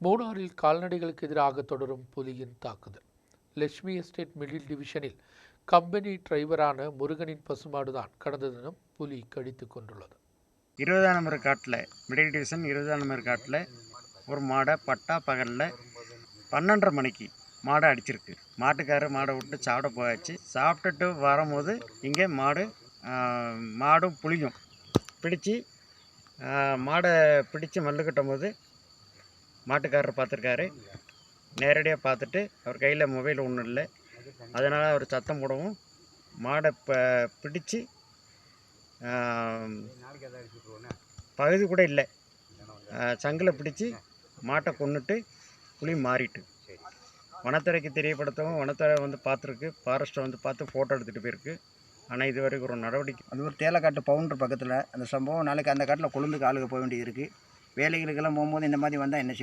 மூணாறில் கால்நடைகளுக்கு எதிராக தொடரும் புலியின் தாக்குதல். லட்சுமி எஸ்டேட் மிடில் டிவிஷனில் கம்பெனி டிரைவரான முருகனின் பசுமாடுதான் கடந்த தினம் புலி கடித்து கொண்டுள்ளது. இருபதாம் நம்பர் காட்டில் மிடில் டிவிஷன் இருபதாம் நம்பர் காட்டில் ஒரு மாடை பட்டா பகலில் பன்னெண்டரை மணிக்கு மாடை அடிச்சிருக்கு. மாட்டுக்காரர் மாடை விட்டு சாப்பிட போயாச்சு. சாப்பிட்டுட்டு வரும்போது இங்கே மாடு மாடும் புளியும் பிடிச்சி மாடை பிடிச்சி மல்லு கட்டும் போது மாட்டுக்காரர் பார்த்துருக்காரு. நேரடியாக பார்த்துட்டு அவர் கையில் மொபைல் ஒன்றும் இல்லை. அதனால் அவர் சத்தம் போடவும் மாடை ப பிடிச்சி பகுதி கூட இல்லை. சங்கில் பிடிச்சி மாட்டை கொண்டுட்டு புளி மாறிட்டு. வனத்துறைக்கு தெரியப்படுத்தவும் வனத்துறை வந்து பார்த்துருக்கு. ஃபாரஸ்ட்டை வந்து பார்த்து ஃபோட்டோ எடுத்துகிட்டு போயிருக்கு. ஆனால் இது வரைக்கும் ஒரு நடவடிக்கை. அது ஒரு தேலக்காட்டு பவுண்டர் பக்கத்தில் அந்த சம்பவம். நாளைக்கு அந்த காட்டில் கொழுந்துக்கு ஆளுக போக வேண்டியது இருக்குது வேலைகளுக்கெல்லாம் போகும்போது இந்த மாதிரி வந்தால் என்ன